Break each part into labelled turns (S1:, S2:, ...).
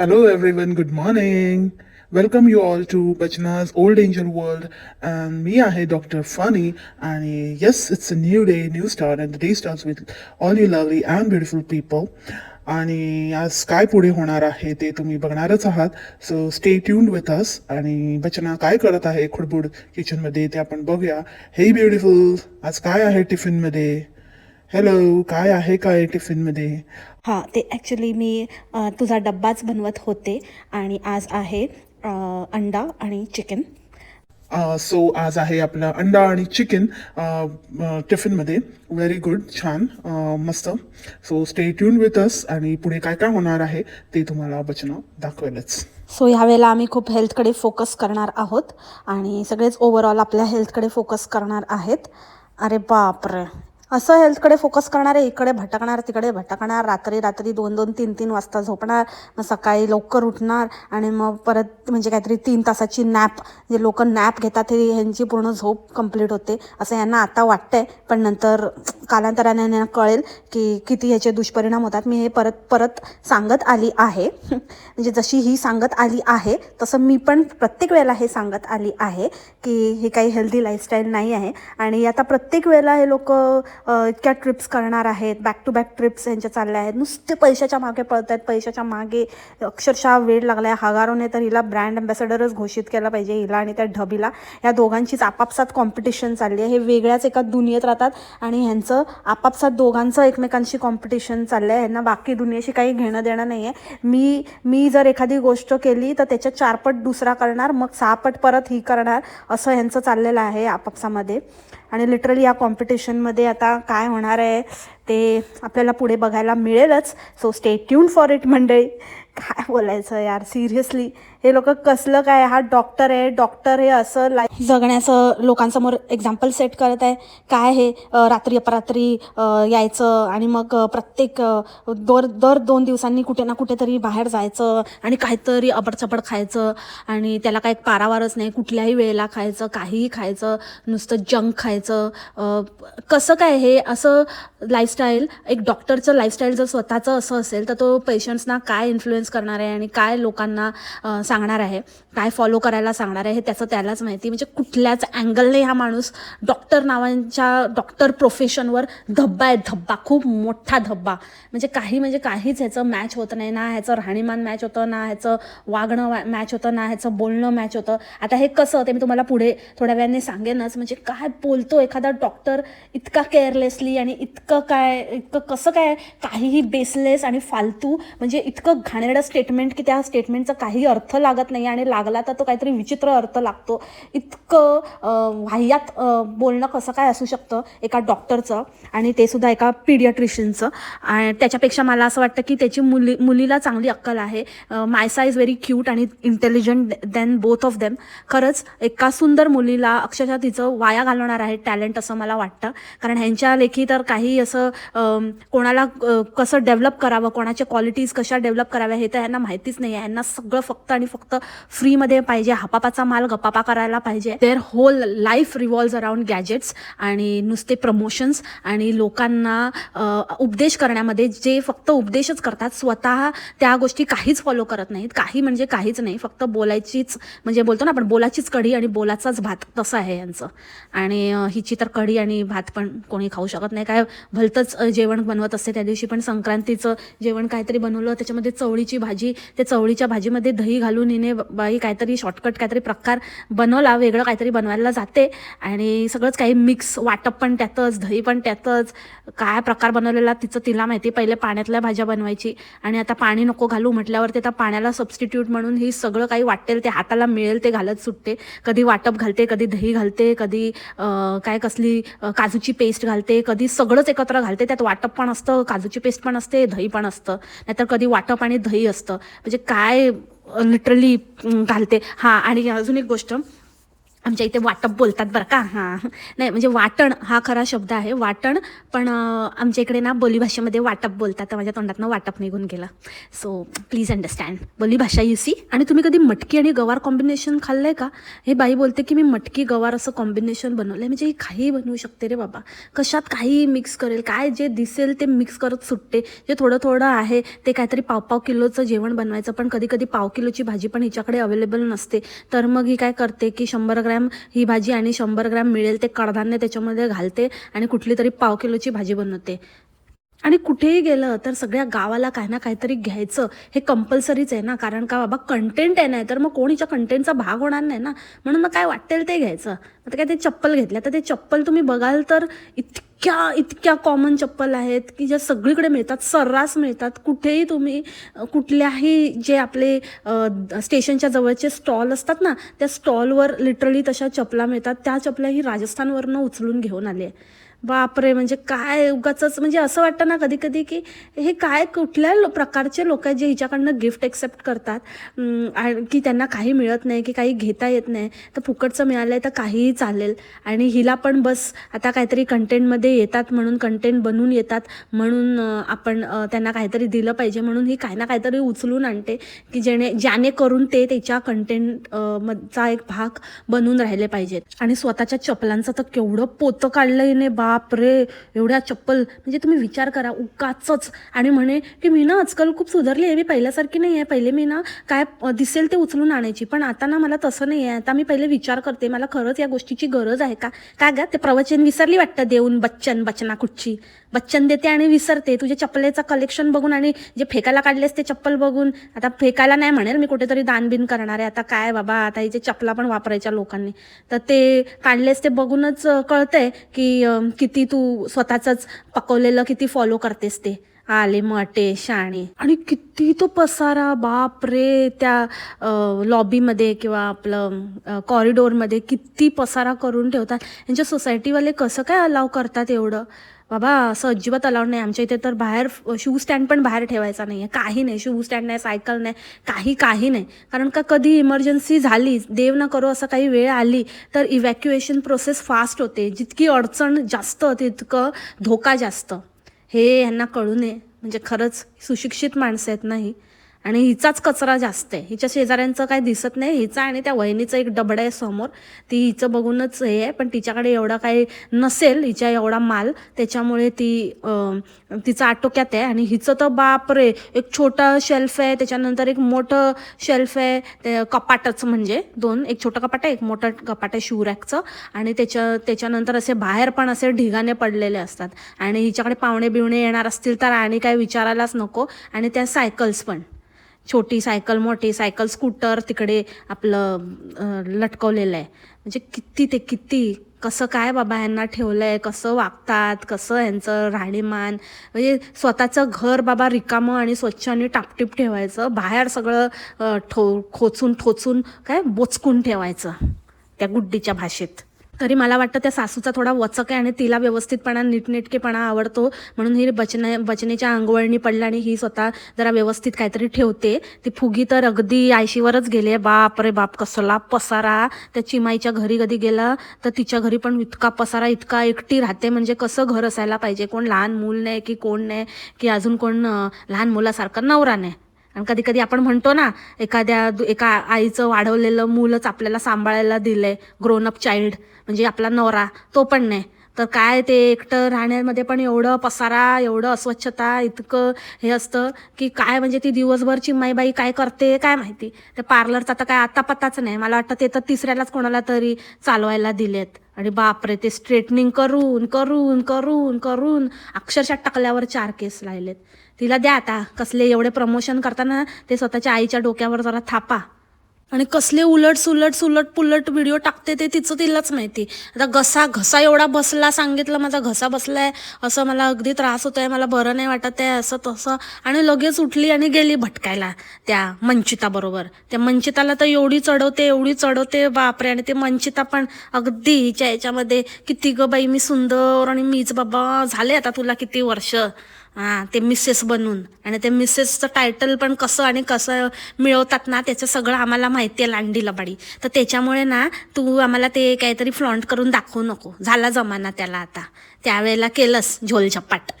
S1: Hello everyone, good morning. Welcome you all to Bachna's Old Angel World and me आहे Dr. Funny and yes, it's a new day, new start and the day starts with all you lovely and beautiful people. आणि आज काय पुढे होणार आहे ते तुम्ही बघणारच आहात so stay tuned with us आणि बचना काय करत आहे खुडबुड किचनमध्ये ते आपण बघूया हे ब्युटिफुल आज काय आहे टिफिनमध्ये हॅलो काय आहे काय टिफिनमध्ये
S2: हां ते ॲक्च्युली मी तुझा डब्बाच बनवत होते आणि आज आहे अंडा आणि चिकन
S1: सो आज आहे आपलं अंडा आणि चिकन टिफिनमध्ये व्हेरी गुड छान मस्त. So stay tune with us आणि पुढे काय काय होणार आहे ते तुम्हाला बचना दाखवेलच.
S2: सो ह्यावेळेला आम्ही खूप हेल्थकडे फोकस करणार आहोत आणि सगळेच ओव्हरऑल आपल्या हेल्थकडे फोकस करणार आहेत. अरे बापरे! असं हेल्थकडे फोकस करणार आहे इकडे भटकणार तिकडे भटकणार रात्री रात्री दोन दोन तीन तीन वाजता झोपणार मग सकाळी लवकर उठणार आणि मग परत म्हणजे काहीतरी तीन तासाची नॅप जे लोक नॅप घेतात हे ह्यांची पूर्ण झोप कंप्लीट होते असं यांना आता वाटतंय पण नंतर कालांतराने यांना कळेल की किती ह्याचे दुष्परिणाम होतात. मी हे परत परत सांगत आली आहे. म्हणजे जशी ही सांगत आली आहे तसं मी पण प्रत्येक वेळेला हे सांगत आली आहे की ही काही हेल्दी लाईफस्टाईल नाही आहे. आणि आता प्रत्येक वेळेला हे लोक इतक्या ट्रिप्स करणार आहेत बॅक टू बॅक ट्रिप्स यांच्या चालल्या आहेत. नुसते पैशाच्या मागे पळत आहेत पैशाच्या मागे अक्षरशः वेळ लागला आहे हगारोने तर हिला ब्रँड अँबॅसेडरच घोषित केला पाहिजे हिला आणि त्या ढबीला. या दोघांचीच आपापसात कॉम्पिटिशन चालली आहे. हे वेगळ्याच एका दुनियेत राहतात आणि ह्यांचं आपापसात दोघांचं एकमेकांशी कॉम्पिटिशन चाललं आहे ह्यांना बाकी दुनियेशी काही घेणं देणं नाही आहे मी मी जर एखादी गोष्ट केली तर त्याच्या चारपट दुसरा करणार मग सहापट परत ही करणार असं ह्यांचं चाललेलं आहे आपापसामध्ये. आणि लिटरली या कॉम्पिटिशनमध्ये आता काय होणार आहे ते आपल्याला पुढे बघायला मिळेलच. So stay tune for it मंडळी. काय बोलायचं यार सिरियसली हे लोक कसलं काय हा डॉक्टर आहे डॉक्टर हे असं लाईफ जगण्याचं लोकांसमोर एक्झाम्पल सेट करत आहे. काय हे रात्री अपरात्री यायचं आणि मग प्रत्येक दर दर दोन दिवसांनी कुठे ना कुठेतरी बाहेर जायचं आणि काहीतरी अबडचबड खायचं आणि त्याला काही पारावारच नाही. कुठल्याही वेळेला खायचं काहीही खायचं नुसतं जंक खायचं. कसं काय हे? असं लाईफस्टाईल एक डॉक्टरचं लाईफस्टाईल जर स्वतःचं असं असेल तर तो पेशंट्सना काय इन्फ्लुएन्स करणार आहे आणि काय लोकांना सांगणार आहे. काय फॉलो करायला सांगणार आहे हे त्याचं त्यालाच माहिती. म्हणजे कुठल्याच अँगलने हा माणूस डॉक्टर नावांच्या डॉक्टर प्रोफेशनवर धब्बा आहे धब्बा खूप मोठा धब्बा. म्हणजे काही म्हणजे काहीच ह्याचं मॅच होत नाही ना ह्याचं राहणीमान मॅच होतं ना ह्याचं वागणं मॅच होतं ना ह्याचं बोलणं मॅच होतं. आता हे कसं ते मी तुम्हाला पुढे थोड्या वेळाने सांगेनच. म्हणजे काय बोलतो एखादा डॉक्टर इतका केअरलेसली आणि इतकं काय इतकं कसं काय काहीही बेसलेस आणि फालतू म्हणजे इतकं घाणेरडं स्टेटमेंट की त्या स्टेटमेंटचा काही अर्थ लागत नाही आणि लागला तर तो काहीतरी विचित्र अर्थ लागतो. इतकं वाह्यात बोलणं कसं काय असू शकतं एका डॉक्टरचं आणि ते सुद्धा एका पिडियाट्रिशियनचं आणि त्याच्यापेक्षा मला असं वाटतं की त्याची मुली मुलीला चांगली अक्कल आहे. मायसा इज व्हेरी क्यूट आणि intelligent then both of them खरंच एका सुंदर मुलीला अक्षरशः तिचं वाया घालवणार आहे टॅलेंट असं मला वाटतं. कारण ह्यांच्या लेखी तर काही असं कोणाला कसं डेव्हलप करावं कोणाच्या क्वालिटीज कशा डेव्हलप कराव्या हे तर ह्यांना माहितीच नाही आहे ह्यांना सगळं फक्त आणि फक्त फ्री फ्रीमध्ये पाहिजे हापापाचा माल गपापा करायला पाहिजे. Their whole life revolve around gadgets आणि नुसते प्रमोशन्स आणि लोकांना उपदेश करण्यामध्ये जे फक्त उपदेशच करतात स्वतः त्या गोष्टी काहीच फॉलो करत नाहीत. काही म्हणजे काहीच नाही फक्त बोलायचीच म्हणजे बोलतो ना आपण बोलाचीच कढी आणि बोलाचाच भात. तसं आहे यांचं. आणि हिची तर कढी आणि भात पण कोणी खाऊ शकत नाही. काय भलतंच जेवण बनवत असते त्या दिवशी पण संक्रांतीचं जेवण काहीतरी बनवलं त्याच्यामध्ये चवळीची भाजी त्या चवळीच्या भाजीमध्ये दही घालून हिने बाई काहीतरी शॉर्टकट काहीतरी प्रकार बनवला वेगळं काहीतरी बनवायला जाते. आणि सगळंच काही मिक्स वाटप पण त्यातच दही पण त्यातच काय प्रकार बनवलेला तिचं तिला माहिती पहिले पाण्यातल्या भाज्या बनवायची आणि आता पाणी नको घालू म्हटल्यावर ते आता पाण्याला सबस्टिट्यूट म्हणून ही सगळं काही वाटेल ते हाताला मिळेल ते घालत सुटते. कधी वाटप घालते कधी दही घालते कधी काय कसली काजूची पेस्ट घालते कधी सगळंच एकत्र घालते. त्यात वाटप पण असतं काजूची पेस्ट पण असते दही पण असतं. नाहीतर कधी वाटप आणि दही असतं. म्हणजे काय लिटरली घालते. हां आणि अजून एक गोष्ट. आमच्या इथे वाटप बोलतात बरं का? हां. नाही म्हणजे वाटण हा खरा शब्द आहे वाटण. पण आमच्या इकडे ना बोलीभाषेमध्ये वाटप बोलतात तर माझ्या तोंडातनं वाटप निघून गेलं. सो प्लीज अंडरस्टँड बोलीभाषा यू सी आणि तुम्ही कधी मटकी आणि गवार कॉम्बिनेशन खाल्लं आहे का? हे बाई बोलते की मी मटकी गवार असं कॉम्बिनेशन बनवलं आहे म्हणजे ही काही बनवू शकते रे बाबा. कशात काही मिक्स करेल काय जे दिसेल ते मिक्स करत सुटते. जे थोडं थोडं आहे ते काहीतरी पाव पाव किलोचं जेवण बनवायचं. पण कधी कधी पाव किलोची भाजी पण हिच्याकडे अवेलेबल नसते. तर मग ही काय करते की शंभर ग्रॅम ही भाजी आणि शंभर ग्रॅम मिळेल ते कडधान्य त्याच्यामध्ये घालते आणि कुठली तरी पाव किलोची भाजी बनवते. आणि कुठेही गेलं तर सगळ्या गावाला काही ना काहीतरी घ्यायचं हे कंपल्सरीच आहे ना. कारण का बाबा कंटेंट आहे नाही तर मग कोणीच्या कंटेंटचा भाग होणार नाही ना. म्हणून मग काय वाटेल ते घ्यायचं. आता काय ते चप्पल घेतल्या. तर ते चप्पल तुम्ही बघाल तर इतकी इतक्या इतक्या कॉमन चप्पल आहेत की ज्या सगळीकडे मिळतात सर्रास मिळतात. कुठेही तुम्ही कुठल्याही जे आपले स्टेशनच्या जवळचे स्टॉल असतात ना त्या स्टॉलवर लिटरली तशा चपला मिळतात. त्या चपला ही राजस्थानवरनं उचलून घेऊन आली आहे बापरे म्हणजे काय उगाच म्हणजे असं वाटतं ना कधी कधी की हे काय कुठल्या लो- प्रकारचे लोक आहेत जे हिच्याकडनं गिफ्ट एक्सेप्ट करतात? आणि की त्यांना काही मिळत नाही की काही घेता येत नाही तर फुकटचं मिळालं आहे तर काहीही चालेल. आणि हिला पण बस आता काहीतरी कंटेंटमध्ये येतात म्हणून कंटेंट बनून येतात म्हणून आपण त्यांना काहीतरी दिलं पाहिजे म्हणून ही काही ना काहीतरी उचलून आणते की जेणे ज्याने करून ते त्याच्या कंटेंट चा एक भाग बनून राहिले पाहिजेत. आणि स्वतःच्या चपलांचं तर केवढं पोतं काढलं हिने बाप रे एवढ्या चप्पल. म्हणजे तुम्ही विचार करा उकाचच आणि म्हणे की मी ना आजकाल खूप सुधारली आहे. मी पहिल्यासारखी नाही आहे. पहिले मी ना काय दिसेल ते उचलून आणायची. पण आता ना मला तसं नाही आहे. आता मी पहिले विचार करते. मला खरंच या गोष्टीची गरज आहे का? काय गा? ते प्रवचन विसरली वाटतं देऊन? बच्चन बचना कुठची बच्चन देते आणि विसरते. तुझ्या चप्पलेचं कलेक्शन बघून आणि जे फेकायला काढलेस ते चप्पल बघून. आता फेकायला नाही म्हणेल मी कुठेतरी दानबिन करणार आहे. आता काय बाबा? आता हिचे चपला पण वापरायच्या लोकांनी. तर ते काढलेस ते बघूनच कळतंय की किती तू स्वतःच पकवलेलं किती फॉलो करतेस ते? आले मटे शाणे. आणि किती तो पसारा बाप रे त्या लॉबीमध्ये किंवा आपलं कॉरिडोरमध्ये किती पसारा करून ठेवतात. यांच्या सोसायटीवाले कसं काय अलाव करतात एवढं? बाबा असं अजिबात अलाउड नाही. आमच्या इथे तर बाहेर शू स्टँड पण बाहेर ठेवायचा नाही आहे काही नाही. शू स्टँड नाही सायकल नाही काही काही नाही. कारण का कधी इमर्जन्सी झाली देव ना करो असं काही वेळ आली तर इव्हॅक्युएशन प्रोसेस फास्ट होते. जितकी अडचण जास्त तितकं धोका जास्त. हे यांना कळू नये. म्हणजे खरंच सुशिक्षित माणसं आहेत नाही आणि हिचाच कचरा जास्त आहे. हिच्या शेजाऱ्यांचं काय दिसत नाही. हिचा आणि त्या वहिनीचं एक डबड आहे समोर. ती हिचं बघूनच हे आहे पण तिच्याकडे एवढा काही नसेल हिच्या एवढा माल. त्याच्यामुळे ती तिचं आटोक्यात आहे. आणि हिचं तर बाप रे एक छोटा शेल्फ आहे. त्याच्यानंतर एक मोठं शेल्फ आहे. ते कपाटच म्हणजे दोन. एक छोटं कपाट आहे एक मोठं कपाट आहे शिवरॅकचं. आणि त्याच्या त्याच्यानंतर असे बाहेर पण असे ढिगाणे पडलेले असतात. आणि हिच्याकडे पाहुणे बिवणे येणार असतील तर आणि काय विचारायलाच नको. आणि त्या सायकल्स पण. छोटी सायकल मोठी सायकल स्कूटर तिकडे आपलं लटकवलेलं आहे. म्हणजे किती ते किती कसं काय बाबा यांना ठेवलं आहे कसं वागतात कसं यांचं राहणीमान म्हणजे स्वतःचं घर बाबा रिकामं आणि स्वच्छ आणि टापटीप ठेवायचं बाहेर सगळं ठो खोचून ठोचून काय बोचकून ठेवायचं त्या गुड्डीच्या भाषेत. तरी मला वाटतं त्या सासूचा थोडा वचक आहे आणि तिला व्यवस्थितपणा नीटनेटकेपणा आवडतो. म्हणून ही बचना बचनेच्या अंगवळणी पडल्या आणि ही स्वतः जरा व्यवस्थित काहीतरी ठेवते. ती फुगी तर अगदी आयशीवरच गेली बाप रे बाप कसला पसारा. त्या चिमाईच्या घरी कधी गेला तर तिच्या घरी पण इतका पसारा इतका एकटी राहते. म्हणजे कसं घर असायला पाहिजे? कोण लहान मूल नाही की कोण नाही? की अजून कोण लहान मुलासारखं नवरा नाही? आणि कधी कधी आपण म्हणतो ना एखाद्या एका आईचं वाढवलेलं मूलच आपल्याला सांभाळायला दिलं ग्रोन अप चाइल्ड म्हणजे आपला नवरा तो पण नाही. तर काय ते एकटं राहण्यामध्ये पण एवढं पसारा एवढं अस्वच्छता इतकं हे असतं की काय म्हणजे ती दिवसभर चिम्माईबाई काय करते काय माहिती. ते पार्लरचा तर काय आता पत्ताच नाही. मला वाटतं ते तर तिसऱ्यालाच कोणाला तरी चालवायला दिलेत. आणि बापरे ते स्ट्रेटनिंग करून करून करून करून अक्षरशः टाकल्यावर चार केस राहिलेत तिला द्या आता. कसले एवढे प्रमोशन करताना ते स्वतःच्या आईच्या डोक्यावर जरा थापा. आणि कसले उलट सुलट सुलट पुलट व्हिडिओ टाकते ते तिचं तिलाच माहिती. आता घसा घसा एवढा बसला सांगितलं माझा घसा बसलाय असं मला अगदी त्रास होतोय मला बरं नाही वाटत आहे असं तसं. आणि लगेच उठली आणि गेली भटकायला त्या मंचिताबरोबर त्या मंचिताला तर एवढी चढवते एवढी चढवते बापरे. आणि ते मंचिता पण अगदी हिच्या याच्यामध्ये किती ग बाई मी सुंदर आणि मीच बाबा झाले आता तुला किती वर्ष? हां ते मिसेस बनून. आणि ते मिसेसचं टायटल पण कसं आणि कसं मिळवतात ना त्याचं सगळं आम्हाला माहिती आहे लांडी लबाडी. तर त्याच्यामुळे ना तू आम्हाला ते काहीतरी फ्लॉन्ट करून दाखवू नको. झाला जमाना त्याला आता. त्यावेळेला केलंस झोलझपाट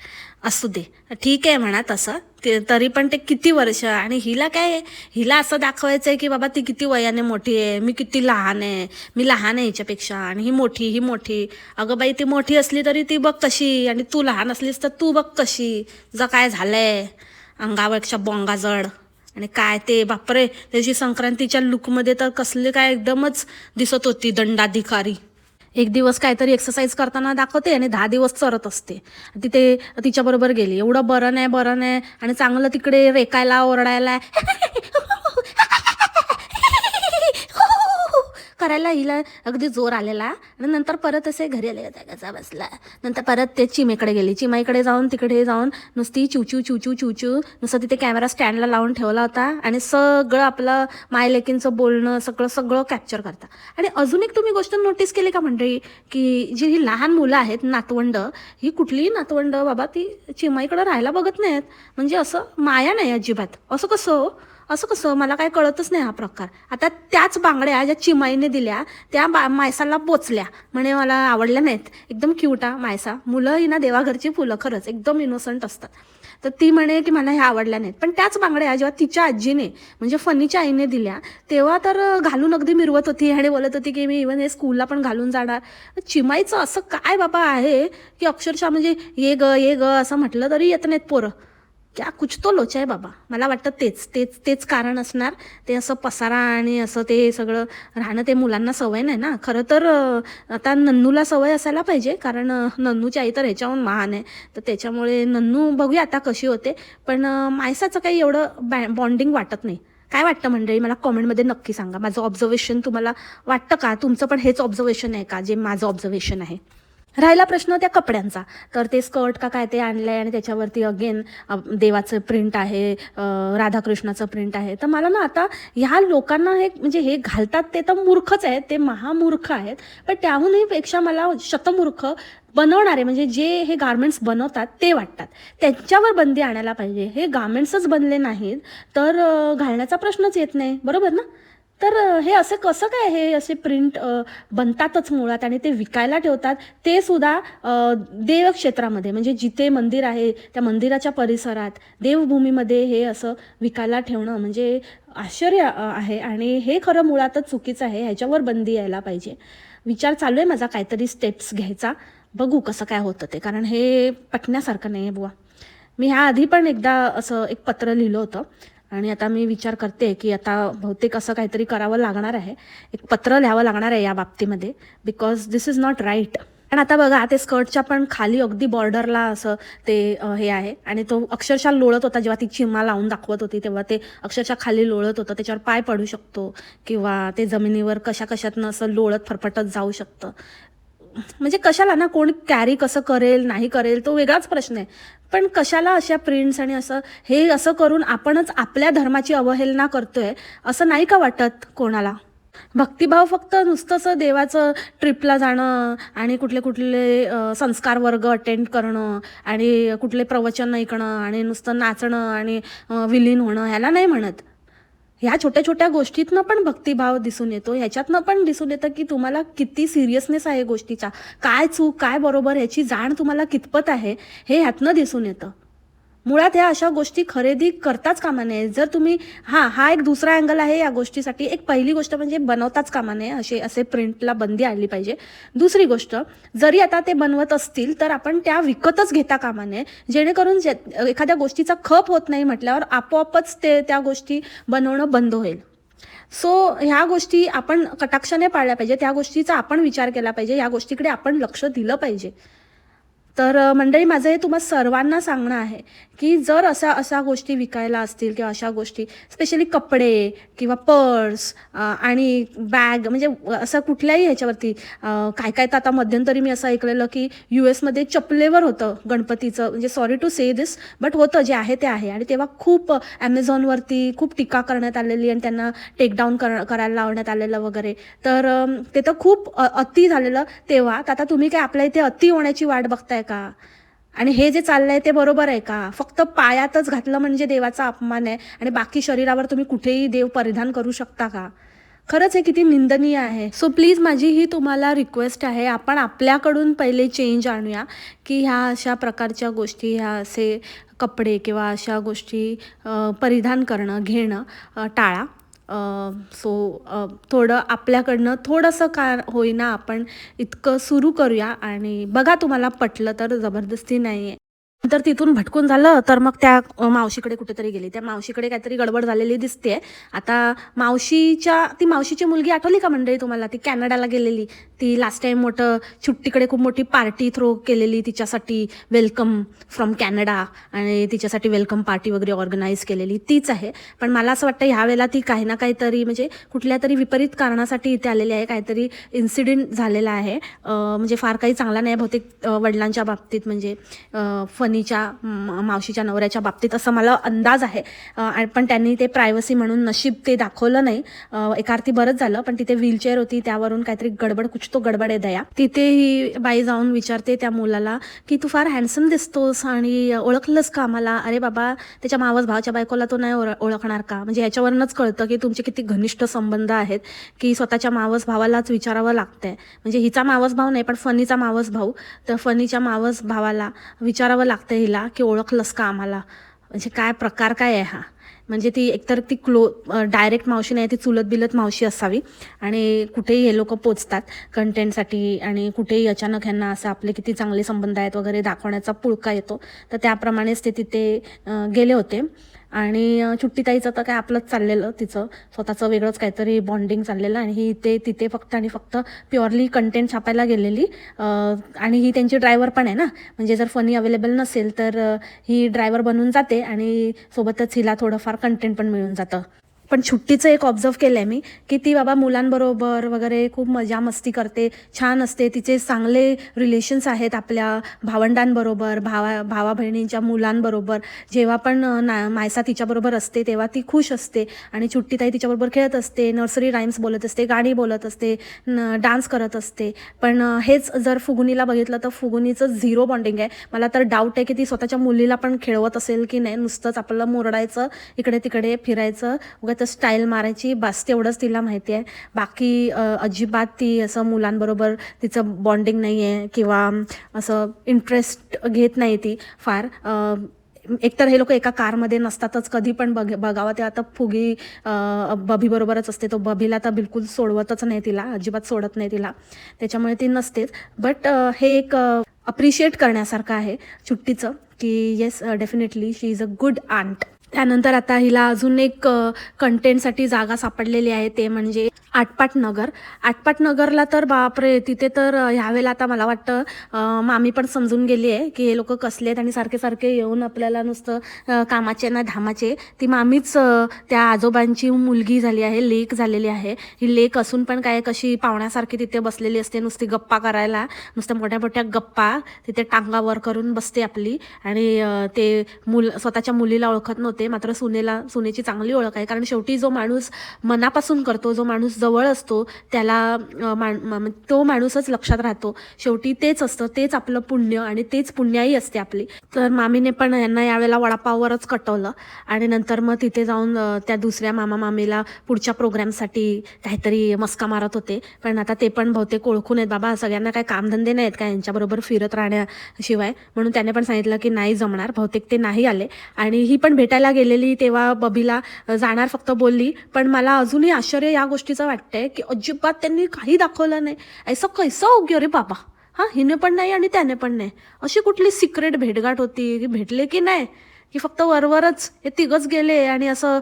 S2: असू दे. ठीक आहे म्हणा तसं. ते तरी पण ते किती वर्ष आणि हिला काय हिला असं दाखवायचं आहे की बाबा ती किती वयाने मोठी आहे मी किती लहान आहे मी लहान आहे हिच्यापेक्षा आणि ही मोठी ही मोठी. अगं बाई ती मोठी असली तरी ती बघ कशी आणि तू लहान असलीस तर तू बघ कशी. जर काय झालंय. अंगावरच्या बोंगा जड. आणि काय ते बापरे त्याची संक्रांतीच्या लुकमध्ये तर कसले काय एकदमच दिसत होती दंडाधिकारी. एक दिवस काहीतरी एक्सरसाइज करताना दाखवते आणि दहा दिवस चरत असते. तिथे तिच्याबरोबर गेली. एवढं बरं नाही बरं नाही. आणि चांगलं तिकडे रेकायला ओरडायला. करायला हिला अगदी जोर आलेला. आणि नंतर परत असे घरी आले कसा बसला नंतर परत ते चिमेकडे गेली. चिमाईकडे जाऊन तिकडे जाऊन नुसती चिवचू चिवचू चिवचू नुसतं तिथे कॅमेरा स्टँडला लावून ठेवला होता. आणि सगळं आपलं मायलेकींचं बोलणं सगळं सगळं कॅप्चर करता. आणि अजून एक तुम्ही गोष्ट नोटीस केली का मंडळी? की जी ही लहान मुलं आहेत नातवंड ही कुठलीही नातवंड बाबा ती चिमाईकडे राहायला बघत नाहीत. म्हणजे असं माया नाही अजिबात. असं कसं हो? असं कसं? मला काय कळतच नाही हा प्रकार. आता त्याच बांगड्या ज्या चिमाईने दिल्या त्या बा मायसाला पोचल्या. म्हणे मला आवडल्या नाहीत. एकदम क्यूटा मायसा मुलं ही ना देवाघरची फुलं खरंच. एकदम इनोसंट असतात. तर ती म्हणे की मला ह्या आवडल्या नाहीत. पण त्याच बांगड्या जेव्हा तिच्या आजीने म्हणजे फनीच्या आईने दिल्या तेव्हा तर घालून अगदी मिरवत होती आणि बोलत होती की मी इवन हे स्कूलला पण घालून जाणार. चिमाईचं असं काय बाबा आहे की अक्षरशः म्हणजे ये ग ये ग असं म्हटलं तरी येत नाहीत पोरं. क्या कुछ तो लोचा आहे बाबा. मला वाटतं तेच तेच तेच कारण असणार. ते असं पसारा आणि असं ते सगळं राहणं ते मुलांना सवय नाही ना. खरं तर आता नन्नूला सवय असायला पाहिजे कारण नन्नूची आई तर ह्याच्याहून महान आहे. तर त्याच्यामुळे नन्नू बघूया आता कशी होते. पण मायसाचं काही एवढं बॅ बॉन्डिंग वाटत नाही. काय वाटतं मंडळी? मला कॉमेंटमध्ये नक्की सांगा. माझं ऑब्झर्वेशन तुम्हाला वाटतं का? तुमचं पण हेच ऑब्झर्वेशन आहे का? जे माझं ऑब्झर्वेशन आहे? राहिला प्रश्न त्या कपड्यांचा. तर ते स्कर्ट का काय ते आणलंय आणि त्याच्यावरती अगेन देवाचं प्रिंट आहे राधाकृष्णाचं प्रिंट आहे. तर मला ना आता ह्या लोकांना हे म्हणजे हे घालतात ते तर मूर्खच आहेत ते महामूर्ख आहेत. पण त्याहूनही पेक्षा मला शतमूर्ख बनवणारे म्हणजे जे हे गार्मेंट्स बनवतात ते वाटतात. त्यांच्यावर बंदी आणायला पाहिजे. हे गार्मेंट्सच बनले नाहीत तर घालण्याचा प्रश्नच येत नाही. बरोबर ना? तर हे असं कसं काय हे असे प्रिंट बनतातच मुळात आणि ते विकायला ठेवतात? ते सुद्धा देवक्षेत्रामध्ये म्हणजे जिथे मंदिर आहे त्या मंदिराच्या परिसरात देवभूमीमध्ये हे असं विकायला ठेवणं म्हणजे आश्चर्य आहे आणि हे खरं मुळातच चुकीचं आहे ह्याच्यावर बंदी यायला पाहिजे. विचार चालू आहे माझा काहीतरी स्टेप्स घ्यायचा. बघू कसं काय होतं ते कारण हे पटण्यासारखं नाही आहे बुवा. मी ह्या आधी पण एकदा असं एक पत्र लिहिलं होतं. आणि आता मी विचार करते की आता बहुतेक असं काहीतरी करावं लागणार आहे. एक पत्र लिहावं लागणार आहे या बाबतीमध्ये. Because this is not right आणि आता बघा ते स्कर्टच्या पण खाली अगदी बॉर्डरला असं ते हे आहे. आणि तो अक्षरशः लोळत होता. जेव्हा ती चिमा लावून दाखवत होती तेव्हा ते अक्षरशः खाली लोळत होतं. त्याच्यावर पाय पडू शकतो किंवा ते जमिनीवर कशा कशातनं असं लोळत फरफटत जाऊ शकतं. म्हणजे कशाला ना कोण कॅरी कसं करेल नाही करेल तो वेगळाच प्रश्न आहे. पण कशाला अशा प्रिंट्स आणि असं हे असं करून आपणच आपल्या धर्माची अवहेलना करतोय असं नाही का वाटत कोणाला? भक्तिभाव फक्त नुसतंच देवाचं ट्रिपला जाणं आणि कुठले कुठले संस्कार वर्ग अटेंड करणं आणि कुठले प्रवचन ऐकणं आणि नुसतं नाचणं आणि विलीन होणं ह्याला नाही म्हणत. ह्या छोट्या छोट्या गोष्टीतनं पण भक्तिभाव दिसून येतो. ह्याच्यातनं पण दिसून येतं की तुम्हाला किती सिरियसनेस आहे गोष्टीचा. काय चूक काय बरोबर ह्याची जाण तुम्हाला कितपत आहे हे ह्यातनं दिसून येतं. मुळात ह्या अशा गोष्टी खरेदी करताच कामा नये. जर तुम्ही हां हा एक दुसरा अँगल आहे या गोष्टीसाठी. एक पहिली गोष्ट म्हणजे बनवताच कामा नये असे असे प्रिंटला बंदी आणली पाहिजे. दुसरी गोष्ट जरी आता ते बनवत असतील तर आपण त्या विकतच घेता कामा नये. जेणेकरून जे एखाद्या गोष्टीचा खप होत नाही म्हटल्यावर आपोआपच ते त्या गोष्टी बनवणं बंद होईल. सो ह्या गोष्टी आपण कटाक्षाने पाळल्या पाहिजे त्या गोष्टीचा आपण विचार केला पाहिजे. या गोष्टीकडे आपण लक्ष दिलं पाहिजे. तर मंडळी माझं हे तुम्हाला सर्वांना सांगणं आहे की जर असा अशा गोष्टी विकायला असतील किंवा अशा गोष्टी स्पेशली कपडे किंवा पर्स आणि बॅग म्हणजे असं कुठल्याही ह्याच्यावरती काय काय तर आता मध्यंतरी मी असं ऐकलेलं की यू एसमध्ये चपलेवर होतं गणपतीचं म्हणजे sorry to say this but होतं जे आहे ते आहे. आणि तेव्हा खूप ॲमेझॉनवरती खूप टीका करण्यात आलेली आणि त्यांना टेकडाऊन कर करायला लावण्यात आलेलं वगैरे. तर ते तर खूप अति झालेलं तेव्हा. तर आता तुम्ही काय आपल्या इथे अति होण्याची वाट बघताय का? आणि हे जे चाललंय ते बरोबर आहे का? फक्त पायातच घातलं म्हणजे देवाचा अपमान आहे आणि बाकी शरीरावर तुम्ही कुठेही देव परिधान करू शकता का? खरंच हे किती निंदनीय आहे. सो प्लीज माझी ही तुम्हाला रिक्वेस्ट आहे. आपण आपल्याकडून पहिले चेंज आणूया की ह्या अशा प्रकारच्या गोष्टी ह्या असे कपडे किंवा अशा गोष्टी परिधान करणं घेणं टाळा. सो थोडं आपल्याकडनं थोडंसं का होईना आपण इतकं सुरू करूया. आणि बघा तुम्हाला पटलं तर जबरदस्ती नाही आहे तर तिथून भटकून झालं तर मग त्या मावशीकडे कुठेतरी गेली. त्या मावशीकडे काहीतरी गडबड झालेली दिसते आता मावशीच्या ती मावशीची मुलगी आठवली का मंडळी तुम्हाला? ती कॅनडाला गेलेली. ती लास्ट टाइम मोठं छुट्टीकडे खूप मोठी पार्टी थ्रो केलेली तिच्यासाठी वेलकम फ्रॉम कॅनडा आणि तिच्यासाठी वेलकम पार्टी वगैरे ऑर्गनाईज केलेली. तीच आहे. पण मला असं वाटतं ह्या वेळेला ती काही ना काहीतरी म्हणजे कुठल्या तरी विपरीत कारणासाठी इथे आलेली आहे. काहीतरी इन्सिडेंट झालेला आहे. म्हणजे फार काही चांगला नाही बहुतेक वडिलांच्या बाबतीत. म्हणजे फन फनीच्या मावशीच्या नवऱ्याच्या बाबतीत असं मला अंदाज आहे. पण त्यांनी ते प्रायव्हसी म्हणून नशीब ते दाखवलं नाही. एका अर्थी बरंच झालं पण तिथे व्हीलचेअर होती त्यावरून काहीतरी गडबड कुछ तो गडबड आहे दया. तिथे ही बाई जाऊन विचारते त्या मुलाला की तू फार हँडसम दिसतोस आणि ओळखलंस का आम्हाला? अरे बाबा त्याच्या मावस भावाच्या बायकोला तो नाही ओळ- ओळखणार का? म्हणजे ह्याच्यावरूनच कळतं की तुमचे किती घनिष्ठ संबंध आहेत की स्वतःच्या मावस भावालाच विचारावं लागतंय. म्हणजे हिचा मावस भाव नाही पण फनीचा मावस भाऊ. तर फनीच्या मावस भावाला विचारावं लागतं हिला की ओळखलंस का आम्हाला? म्हणजे काय प्रकार काय आहे हा? म्हणजे ती एकतर ती क्लो डायरेक्ट मावशी नाही ती चुलत बिलत मावशी असावी. आणि कुठेही हे लोक पोचतात कंटेंटसाठी आणि कुठेही अचानक ह्यांना असं आपले किती चांगले संबंध आहेत वगैरे दाखवण्याचा पुळका येतो तर त्याप्रमाणेच ते तिथे गेले होते. आणि चुट्टीताईचं तर काय आपलंच चाललेलं तिचं. स्वतःचं वेगळंच काहीतरी बॉन्डिंग चाललेलं आणि ही ते तिथे फक्त आणि फक्त प्युअरली कंटेंट छापायला गेलेली. आणि ही त्यांची ड्रायव्हर पण आहे ना. म्हणजे जर फनी अवेलेबल नसेल तर ही ड्रायव्हर बनून जाते आणि सोबतच हिला थोडं थोडंफार कंटेंट पण मिळून जातं. पण छुट्टीचं एक ऑब्झर्व केलं आहे मी की ती बाबा मुलांबरोबर वगैरे खूप मजा मस्ती करते छान असते. तिचे चांगले रिलेशन्स आहेत आपल्या भावंडांबरोबर भावा भावा बहिणींच्या मुलांबरोबर. जेव्हा पण ना मायसा तिच्याबरोबर असते तेव्हा ती खुश असते. आणि छुट्टीताई तिच्याबरोबर खेळत असते नर्सरी राईम्स बोलत असते गाणी बोलत असते न डान्स करत असते. पण हेच जर फुगुनीला बघितलं तर फुगुनीचं झिरो बॉन्डिंग आहे. मला तर डाऊट आहे की ती स्वतःच्या मुलीला पण खेळवत असेल की नाही. नुसतंच आपल्याला मोरडायचं इकडे तिकडे फिरायचं. उगाच स्टाईल मारायची. बस तेवढंच तिला माहिती आहे. बाकी अजिबात ती असं मुलांबरोबर तिचं बॉन्डिंग नाही आहे किंवा असं इंटरेस्ट घेत नाही ती फार. एकतर हे लोक एका कारमध्ये नसतातच. कधी पण बघ बघावं ते आता फुगी बभीबरोबरच बबीबरोबरच असते. तो बबीला तर बिलकुल सोडवतच नाही तिला. अजिबात सोडत नाही तिला. त्याच्यामुळे ती नसतेच. बट हे एक अप्रिशिएट करण्यासारखं आहे. चुट्टीचं की yes definitely she is a good aunt त्यानंतर आता हिला अजून एक कंटेंटसाठी जागा सापडलेली आहे ते म्हणजे आटपाट नगर. आटपाट नगरला तर बापरे तिथे तर ह्यावेळेला आता मला वाटतं मामी पण समजून गेली आहे की हे लोक कसले आहेत आणि सारखे सारखे येऊन आपल्याला नुसतं कामाचे ना धामाचे. ती मामीच त्या आजोबांची मुलगी झाली आहे लेक झालेली आहे. ही लेक असून पण काय कशी पाहुण्यासारखी तिथे बसलेली असते नुसती गप्पा करायला. नुसत्या मोठ्या मोठ्या गप्पा तिथे टांगावर करून बसते आपली. आणि ते मुल स्वतःच्या मुलीला ओळखत नव्हते मात्र सुनेला सुनेची चांगली ओळख आहे. कारण शेवटी जो माणूस मनापासून करतो जो माणूस जवळ असतो त्याला अ, तो माणूसच लक्षात राहतो. शेवटी तेच असतं. तेच आपलं पुण्य आणि तेच पुण्याई असते आपली. तर मामीने पण यांना यावेळेला वडापाववरच कटवलं. आणि नंतर मग तिथे जाऊन त्या दुसऱ्या मामा मामीला पुढच्या प्रोग्रामसाठी काहीतरी मस्का मारत होते. पण आता ते पण बहुतेक ओळखून आहेत. बाबा सगळ्यांना काय कामधंदे नाहीत का? यांच्याबरोबर फिरत राहण्याशिवाय. म्हणून त्याने पण सांगितलं की नाही जमणार. बहुतेक ते नाही आले. आणि ही पण भेटायला गेलेली तेव्हा बबीला जाणार फक्त बोलली. पण मला अजूनही आश्चर्य या गोष्टीचं वाटतंय की अजिबात त्यांनी काही दाखवलं नाही. ऐसं कैसं योग्य रे बाबा. हां हिने पण नाही आणि त्याने पण नाही. अशी कुठली सिक्रेट भेटगाठ होती की भेटले की नाही? की फक्त वरवरच हे तिघच गेले आणि असं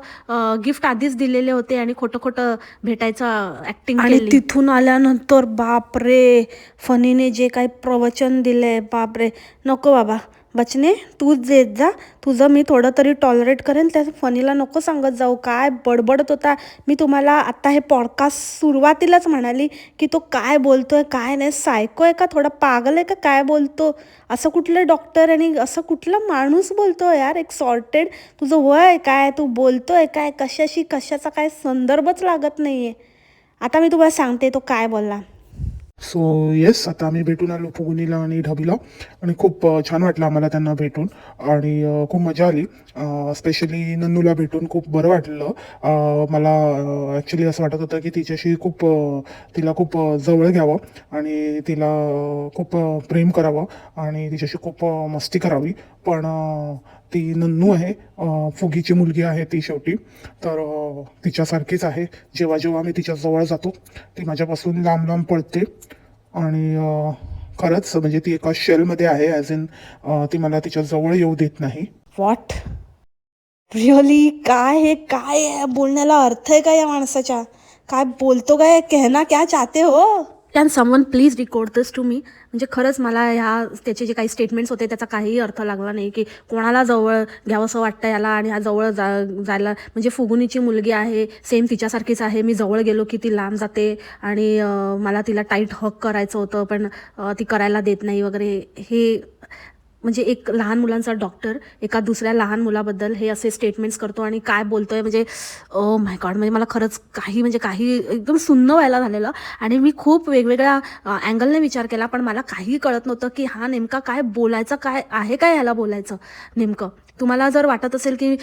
S2: गिफ्ट आधीच दिलेले होते आणि खोटं खोटं भेटायचं ऍक्टिंग आणि तिथून आल्यानंतर बापरे! फनीने जे काही प्रवचन दिलंय बापरे! नको बाबा. बचने तूच देत जा. तुझं मी थोडं तरी टॉलरेट करेन. त्या फनीला नको सांगत जाऊ. काय बडबडत होता? मी तुम्हाला आत्ता हे पॉडकास्ट सुरुवातीलाच म्हणाली की तो काय बोलतो आहे काय नाही? सायको आहे का? थोडा पागल आहे का? काय बोलतो? असं कुठलं डॉक्टर आणि असं कुठला माणूस बोलतो यार? एक सॉर्टेड तुझं वय काय? तू बोलतो आहे काय? कशाशी? कशाचा काय संदर्भच लागत नाही आहे आता मी तुम्हाला सांगते तो काय बोलला.
S1: सो येस आता आम्ही भेटून आलो फुगुनीला आणि ढबीला. आणि खूप छान वाटलं आम्हाला त्यांना भेटून. आणि खूप मजा आली. स्पेशली नन्नूला भेटून खूप बरं वाटलं. मला ॲक्च्युली असं वाटत होतं की तिच्याशी खूप तिला खूप जवळ घ्यावं. आणि तिला खूप प्रेम करावं. आणि तिच्याशी खूप मस्ती करावी. पण ती नन्नू आहे. फुगीची मुलगी आहे ती शेवटी. तर तिच्यासारखीच आहे. जेव्हा जेव्हा मी तिच्याजवळ जातो ती माझ्यापासून लांब लांब पळते. आणि खरंच म्हणजे ती एका शेलमध्ये आहे. ॲज इन ती मला तिच्या जवळ येऊ देत नाही.
S2: वॉट रिअली काय हे? काय बोलण्याला अर्थ आहे का या माणसाच्या? काय बोलतो काय? कहना क्या चाहते हो? Can someone please record this to me म्हणजे खरंच मला ह्या त्याचे जे काही स्टेटमेंट्स होते त्याचा काहीही अर्थ लागला नाही की कोणाला जवळ घ्यावंसं वाटतं याला आणि हा जवळ जा जायला म्हणजे फुगुनीची मुलगी आहे सेम तिच्यासारखीच आहे मी जवळ गेलो की ती लांब जाते आणि मला तिला टाईट हक करायचं होतं पण ती करायला देत नाही वगैरे हे म्हणजे एक लहान मुलांचा डॉक्टर एका दुसऱ्या लहान मुलाबद्दल हे असे स्टेटमेंट्स करतो आणि काय बोलतोय म्हणजे ओ माय गॉड म्हणजे मला खरंच काही म्हणजे काही एकदम सुन्न व्हायला झालेलं. आणि मी खूप वेगवेगळ्या अँगलने विचार केला पण मला काहीही कळत नव्हतं की हा नेमका काय बोलायचं काय आहे काय ह्याला बोलायचं नेमकं. तुम्हाला जर वाटत असेल की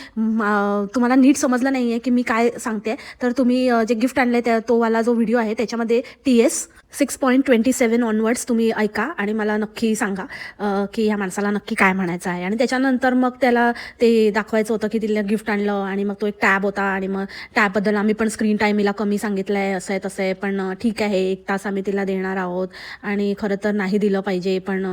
S2: तुम्हाला नीट समजलं नाही आहे की मी काय सांगते तर तुम्ही जे गिफ्ट आणलं त्या तोवाला जो व्हिडिओ आहे त्याच्यामध्ये T S six point twenty seven onwards तुम्ही ऐका आणि मला नक्की सांगा की ह्या माणसाला नक्की काय म्हणायचं आहे. आणि त्याच्यानंतर मग त्याला ते दाखवायचं होतं की तिला गिफ्ट आणलं आणि मग तो एक टॅब होता आणि मग टॅबबद्दल आम्ही पण स्क्रीन टाईम हिला कमी सांगितलं आहे असं आहे तसं आहे. पण ठीक आहे एक तास आम्ही तिला देणार आहोत आणि खरं तर नाही दिलं पाहिजे. पण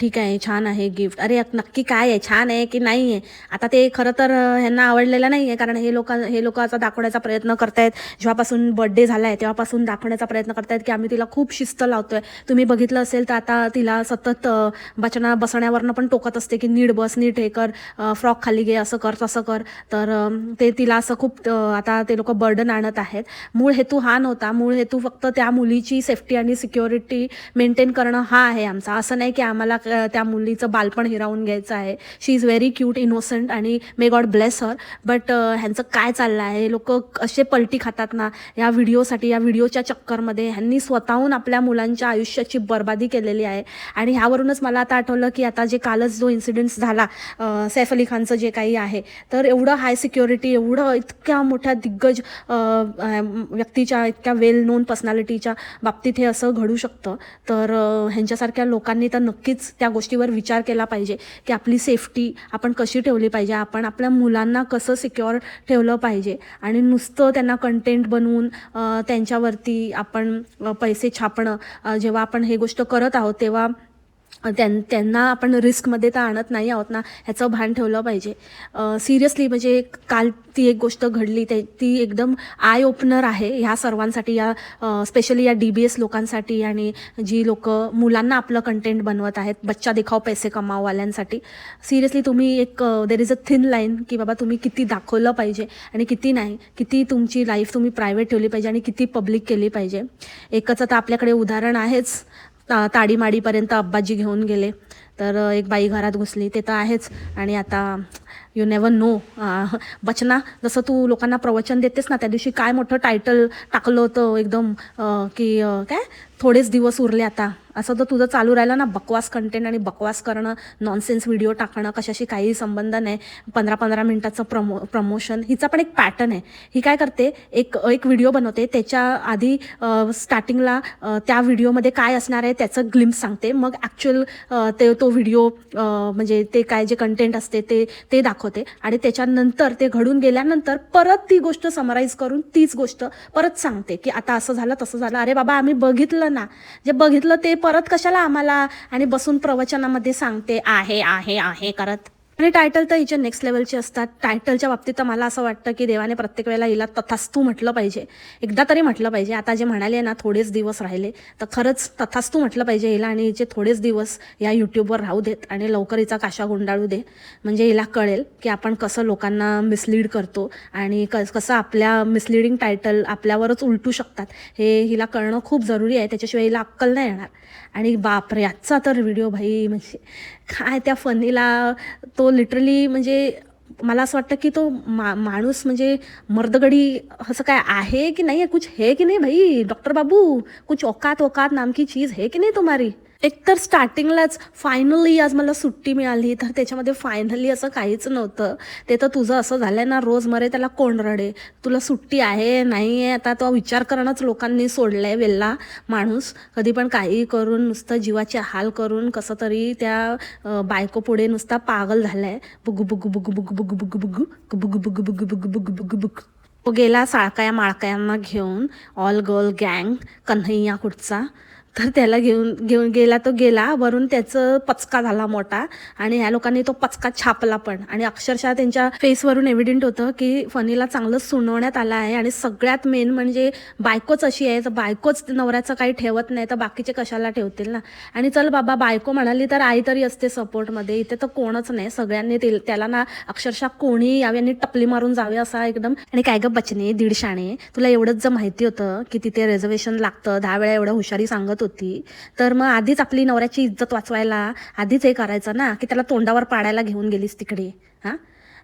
S2: ठीक आहे छान आहे गिफ्ट अरे नक्की काय आहे? छान आहे की नाही आहे? आता ते खरं तर ह्यांना आवडलेलं नाही आहे कारण हे लोक हे लोक आता दाखवण्याचा प्रयत्न करतायत. जेव्हापासून बर्थडे झाला आहे तेव्हापासून दाखवण्याचा प्रयत्न करतायत की आम्ही तिला खूप शिस्त लावतोय. तुम्ही बघितलं असेल तर आता तिला सतत बचना बसण्यावरनं पण टोकत असते की नीट बस नीट हे कर फ्रॉक खाली घे असं कर तसं कर. तर ते तिला असं खूप आता ते लोक बर्डन आणत आहेत. मूळ हेतू हा नव्हता. मूळ हेतू फक्त त्या मुलीची सेफ्टी आणि सिक्युरिटी मेंटेन करणं हा आहे आमचा. असं नाही की आम्हाला अं, त्या मुलीचं बालपण हिरावून घ्यायचं आहे. She is very cute innocent आणि may God bless her but ह्यांचं काय चाललं आहे? लोक असे पलटी खातात ना? या व्हिडिओसाठी या व्हिडिओच्या चक्करमध्ये ह्यांनी स्वतःहून आपल्या मुलांच्या आयुष्याची बर्बादी केलेली आहे. आणि ह्यावरूनच मला आता आठवलं की आता जे कालच जो इन्सिडेंट झाला सैफ अली खानचं जे काही आहे तर एवढं हाय सिक्युरिटी एवढं इतक्या मोठ्या दिग्गज व्यक्तीच्या इतक्या वेल नोन पर्सनॅलिटीच्या बाबतीत हे असं घडू शकतं. तर ह्यांच्यासारख्या लोकांनी तर नक्कीच त्या गोष्टीवर विचार केला पाहिजे की आपली सेफ्टी आपण कशी ठेवली पाहिजे आपण आपल्या मुलांना कसं सिक्युअर ठेवलं पाहिजे आणि नुसतं त्यांना कंटेंट बनवून त्यांच्यावरती आपण पैसे छापणं जेव्हा आपण हे गोष्ट करत आहोत तेव्हा त्यां त्यांना आपण रिस्कमध्ये तर आणत नाही आहोत ना ह्याचं भान ठेवलं पाहिजे. सिरियसली म्हणजे काल ती एक गोष्ट घडली ते ती एकदम आय ओपनर आहे ह्या सर्वांसाठी या स्पेशली या डी बी एस लोकांसाठी आणि जी लोक मुलांना आपलं कंटेंट बनवत आहेत बच्चा देखाव पैसे कमाववाल्यांसाठी. सिरियसली तुम्ही एक there is a thin line की बाबा तुम्ही किती दाखवलं पाहिजे आणि किती नाही किती तुमची लाईफ तुम्ही प्रायव्हेट ठेवली पाहिजे आणि किती पब्लिक केली पाहिजे. एकच आता आपल्याकडे उदाहरण आहेच ता ताडीमाडीपर्यंत अब्बाजी घेऊन गेले. तर एक बाई घरात घुसली. ते तर आहेच. आणि आता यू नेवर नो बचना जसं तू लोकांना प्रवचन देतेस ना त्या दिवशी काय मोठं टायटल टाकलं होतं एकदम की काय? थोडेच दिवस उरले आता. असं तर तुझं चालू राहिलं ना बकवास कंटेंट आणि बकवास करणं नॉनसेन्स व्हिडिओ टाकणं कशाशी काही संबंध नाही. पंधरा पंधरा मिनिटाचं प्रमो प्रमोशन हिचा पण एक पॅटर्न आहे. ही काय करते एक एक व्हिडिओ बनवते. त्याच्या आधी स्टार्टिंगला त्या व्हिडिओमध्ये काय असणार आहे त्याचं ग्लिम्स सांगते. मग ॲक्च्युअल ते तो व्हिडिओ म्हणजे ते काय जे कंटेंट असते ते ते दाखवते. आणि त्याच्यानंतर ते घडून गेल्यानंतर परत ती गोष्ट समराईज करून तीच गोष्ट परत सांगते की आता असं झालं तसं झालं. अरे बाबा आम्ही बघितलं ना. जे बघितलं ते परत परत कशाला आम्हाला आणि बसून प्रवचनामध्ये सांगते आहे आहे आहे करत? आणि टायटल तर हिचे नेक्स्ट लेवलचे असतात. टायटलच्या बाबतीत तर मला असं वाटतं की देवाने प्रत्येक वेळेला हिला तथास्तू म्हटलं पाहिजे. एकदा तरी म्हटलं पाहिजे. आता जे म्हणाले ना थोडेच दिवस राहिले तर खरंच तथास्तू म्हटलं पाहिजे हिला आणि हिचे थोडेच दिवस या यूट्यूबवर राहू देत आणि लवकर हिचा काशा गुंडाळू दे. म्हणजे हिला कळेल की आपण कसं लोकांना मिसलीड करतो आणि कस कसं आपल्या मिसलिडिंग टायटल आपल्यावरच उलटू शकतात. हे हिला कळणं खूप जरुरी आहे. त्याच्याशिवाय हिला अक्कल नाही येणार आणि बापरे आजचा तर व्हिडिओ भाई म्हणजे काय त्या फनीला तो लिटरली म्हणजे मला असं वाटतं की तो मा माणूस म्हणजे मर्दगडी असं काय आहे की नाही आहे कुछ है की नाही भाई? डॉक्टर बाबू कुछ औकात औकात नामकी चीज है की नाही तुम्हारी? एकतर स्टार्टिंगलाच फायनली आज मला सुट्टी मिळाली तर त्याच्यामध्ये फायनली असं काहीच नव्हतं ते तर तुझं असं झालंय ना रोज मरे त्याला कोण रडे तुला सुट्टी आहे नाही आहे आता तो विचार करणंच लोकांनी सोडलंय वेल्ला माणूस कधी पण काही करून नुसतं जीवाचे हाल करून कसं तरी त्या बायको पुढे नुसता पागल झालाय बुगु बुगु बुगु बुगु बुगु बुगु बुगु बुगु बुगु बुगु बुगु बुगु बुगु बुगु तो गेला साळकाया माळकायांना घेऊन ऑल गर्ल गँग कन्हैया कुठचा तर त्याला घेऊन घेऊन गेला तो गेला वरून त्याचं पचका झाला मोठा आणि ह्या लोकांनी तो पचका छापला पण. आणि अक्षरशः त्यांच्या फेसवरून एव्हिडेंट होतं की फनीला चांगलं सुनवण्यात आलं आहे आणि सगळ्यात मेन म्हणजे बायकोच अशी आहे तर बायकोच नवऱ्याचं काही ठेवत नाही तर बाकीचे कशाला ठेवतील ना? आणि चल बाबा बायको म्हणाली तर आई तरी असते सपोर्टमध्ये इथे तर कोणच नाही. सगळ्यांनी ते- त्याला ना अक्षरशः कोणी यावे आणि टपली मारून जावे असा एकदम आणि काय ग बचने दीडशाने तुला एवढंच जर माहिती होतं की तिथे रिझर्वेशन लागतं दहा वेळा एवढं हुशारी सांगत होती. तर मग आधीच आपली नवऱ्याची इज्जत वाचवायला आधीच हे करायचं ना की त्याला तोंडावर पाडायला घेऊन गेलीस तिकडे. हां?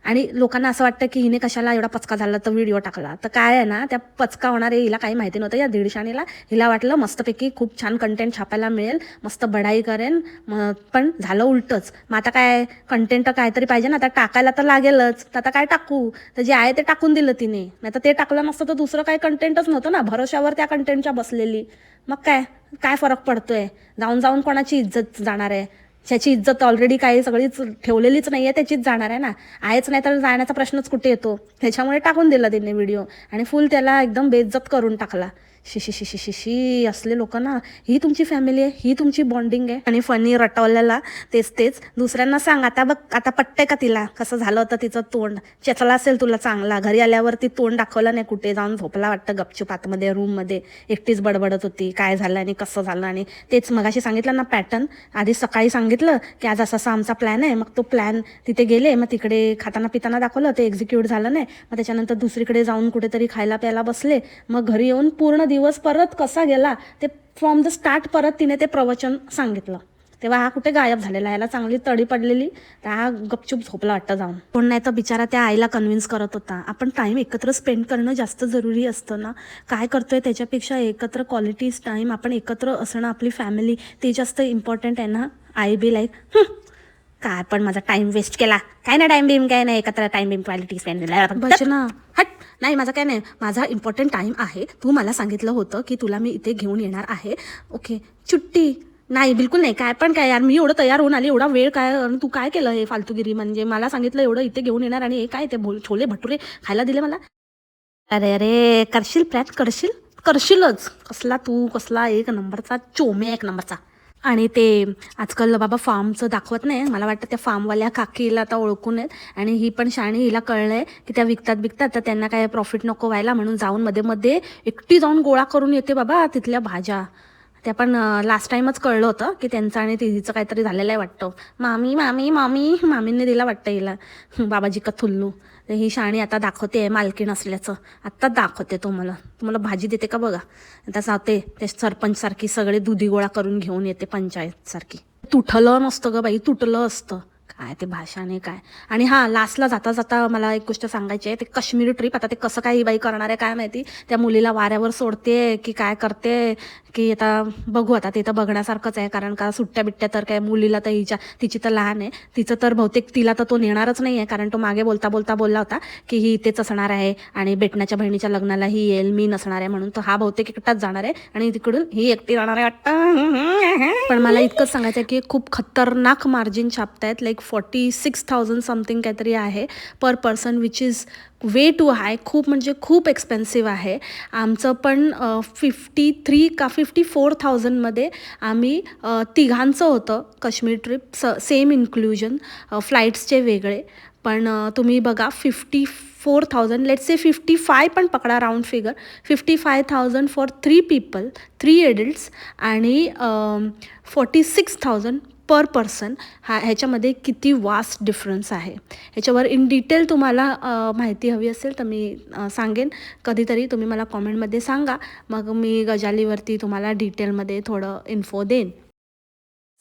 S2: आणि लोकांना असं वाटतं की हिने कशाला एवढा पचका झाला तर व्हिडिओ टाकला. तर काय आहे ना त्या पचका होणारे हिला काही माहिती नव्हतं. या दीडशाणीला हिला वाटलं मस्तपैकी खूप छान कंटेंट छापायला मिळेल मस्त बढाई करेन पण झालं उलटंच. मग आता काय कंटेंट काहीतरी पाहिजे ना आता टाकायला तर लागेलच. तर आता काय टाकू? तर जे आहे ते टाकून दिलं तिने. नाही तर ते टाकलं नसतं तर दुसरं काही कंटेंटच नव्हतं ना. भरोशावर त्या कंटेंटच्या बसलेली. मग काय? काय फरक पडतोय? जाऊन जाऊन कोणाची इज्जत जाणार आहे? ज्याची इज्जत ऑलरेडी काही सगळीच ठेवलेलीच नाही आहे त्याचीच जाणार आहे ना. आहेच नाही तर जाण्याचा प्रश्नच कुठे येतो? त्याच्यामुळे टाकून दिला त्यांनी व्हिडिओ आणि फुल त्याला एकदम बेइज्जत करून टाकला. शिशी शिशी शिशी असले लोक ना. ही तुमची फॅमिली आहे ही तुमची बॉन्डिंग आहे. आणि फनी रटवलेला तेच तेच. दुसऱ्यांना सांग आता बघ आता पट्टे का तिला? कसं झालं होतं तिचं तोंड? चेचला असेल तुला चांगला. घरी आल्यावर ती तोंड दाखवलं नाही कुठे जाऊन. झोपला वाटतं गपचूप आतमध्ये रूममध्ये एकटीच बडबडत होती काय झालं आणि कसं झालं आणि तेच मगाशी सांगितलं ना पॅटर्न आधी सकाळी सांगितलं की आज असा असा आमचा प्लॅन आहे. मग तो प्लॅन तिथे गेले मग तिकडे खाताना पिताना दाखवलं ते एक्झिक्यूट झालं नाही. मग त्याच्यानंतर दुसरीकडे जाऊन कुठेतरी खायला प्यायला बसले. मग घरी येऊन पूर्ण दिवस परत कसा गेला ते फ्रॉम द स्टार्ट परत तिने ते प्रवचन सांगितलं. तेव्हा हा कुठे गायब झालेला ह्याला चांगली तडी पडलेली तर हा गपचूप झोपला वाटतं जाऊन. कोण नाही तर बिचारा त्या आईला कन्व्हिन्स करत होता. आपण टाईम एकत्र स्पेंड करणं जास्त जरुरी असतं ना. काय करतोय त्याच्यापेक्षा एकत्र क्वालिटीज टाईम आपण एकत्र असणं आपली फॅमिली ते जास्त इम्पॉर्टंट आहे ना. आय बी लाईक काय पण माझा टाइम वेस्ट केला. काय ना टाइम बिम काय नाही एकत्र टाइम बिम क्वालिटी स्पेंड बचना हट. नाही माझा काय नाही. माझा इम्पॉर्टंट टाइम आहे. तू मला सांगितलं होतं की तुला मी इथे घेऊन येणार आहे. ओके. चुट्टी. नाही बिलकुल नाही. काय पण काय यार. मी एवढं तयार होऊन आली. एवढा वेळ काय तू काय केलं हे फालतूगिरी? म्हणजे मला सांगितलं एवढं इथे घेऊन येणार आणि हे काय ते छोले भटुरे खायला दिले मला? अरे अरे. करशील प्लॅन करशील? करशीलच. कसला तू? कसला एक नंबरचा? चोमे एक नंबरचा. आणि ते आजकाल बाबा फार्मचं दाखवत नाही. मला वाटतं त्या फार्मवाल्या काकीला आता ओळखून आहेत. आणि ही पण शाणी हिला कळलंय की त्या विकतात विकतात तर त्यांना काय प्रॉफिट नको व्हायला म्हणून जाऊन मध्ये मध्ये एकटी जाऊन गोळा करून येते बाबा तिथल्या भाज्या. त्या पण लास्ट टाइमच कळलं होतं की त्यांचं आणि तिचं काहीतरी झालेलं आहे वाटतं. मामी मामी मामी मामींनी दिला वाटतं हिला. बाबाजी का थुल्लू. तर ही शाणी आता दाखवते मालकीण असल्याचं. आत्ताच दाखवते तुम्हाला. तुम्हाला भाजी देते का बघा? आता जाते. ते सरपंच सारखी सगळे दुधी गोळा करून घेऊन येते पंचायत सारखी. तुटलं नसतं ग बाई तुटलं असतं. काय ते भाषाने काय. आणि हां लास्टला जाता जाता मला एक गोष्ट सांगायची आहे ते काश्मीर ट्रिप आता ते कसं काय ही बाई करणार आहे काय माहिती? त्या मुलीला वाऱ्यावर सोडते की काय करते की आता बघू आता ते तर बघण्यासारखंच आहे कारण का सुट्ट्या बिट्ट्या तर काय मुलीला तर हिच्या तिची तर लहान आहे. तिचं तर बहुतेक तिला तर तो नेणारच नाही आहे कारण तो मागे बोलता बोलता बोलला होता की ही इथेच असणार आहे आणि बेटण्याच्या बहिणीच्या लग्नाला ही येईल मी नसणार आहे म्हणून. तो हा बहुतेक एकटाच जाणार आहे आणि तिकडून ही एकटी जाणार आहे वाटतं. पण मला इतकंच सांगायचं आहे की खूप खतरनाक margin छापतायत like forty six thousand something काहीतरी आहे per person which is way too high खूप म्हणजे खूप एक्सपेन्सिव्ह आहे. आमचं पण फिफ्टी थ्री का फिफ्टी फोर थाउजंडमध्ये आम्ही तिघांचं होतं काश्मीर ट्रिप स सेम इन्क्लुजन फ्लाईट्सचे वेगळे. पण तुम्ही बघा fifty four thousand let's say fifty five पण पकडा round figure fifty five thousand for three people three adults आणि forty six thousand per person हा ह्याच्यामध्ये किती वास्ट डिफरन्स आहे. ह्याच्यावर इन डिटेल तुम्हाला माहिती हवी असेल तर मी सांगेन. कधीतरी तुम्ही मला कॉमेंटमध्ये सांगा. मग मी गजालीवरती तुम्हाला डिटेलमध्ये थोडं इन्फो देईन.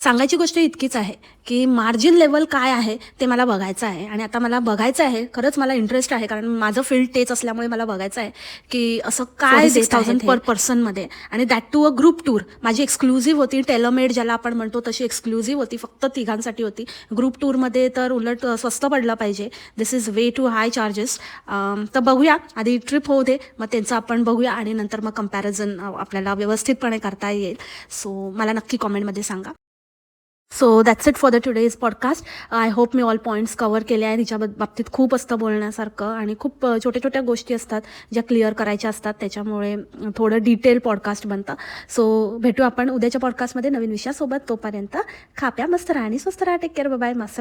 S2: सांगायची गोष्ट इतकीच आहे की मार्जिन लेवल काय आहे ते मला बघायचं आहे. आणि आता मला बघायचं आहे खरंच मला इंटरेस्ट आहे कारण माझं फील्ड तेच असल्यामुळे मला बघायचं आहे की असं काय सिक्स थाउजंड पर पर्सनमध्ये आणि that too a group tour माझी एक्सक्लुझिव्ह होती टेलमेड ज्याला आपण म्हणतो तशी एक्सक्लुझिव्ह होती फक्त तिघांसाठी होती. ग्रुप टूरमध्ये तर उलट स्वस्त पडलं पाहिजे. This is way too high charges तर बघूया. आधी ट्रिप होऊ दे मग त्यांचं आपण बघूया आणि नंतर मग कंपॅरिझन आपल्याला व्यवस्थितपणे करता येईल. सो मला नक्की कॉमेंटमध्ये सांगा. So that's it for the today's podcast I hope me all points cover केले आहे तिच्या बाबतीत खूप असतं बोलण्यासारखं आणि खूप छोट्या छोट्या गोष्टी असतात ज्या क्लिअर करायच्या असतात. त्याच्यामुळे थोडं डिटेल पॉडकास्ट बनतं. सो भेटू आपण उद्याच्या पॉडकास्टमध्ये नवीन विषयासोबत. तोपर्यंत खाप्या मस्त राहा आणि स्वस्त राहा. टेक केअर बाय मस्त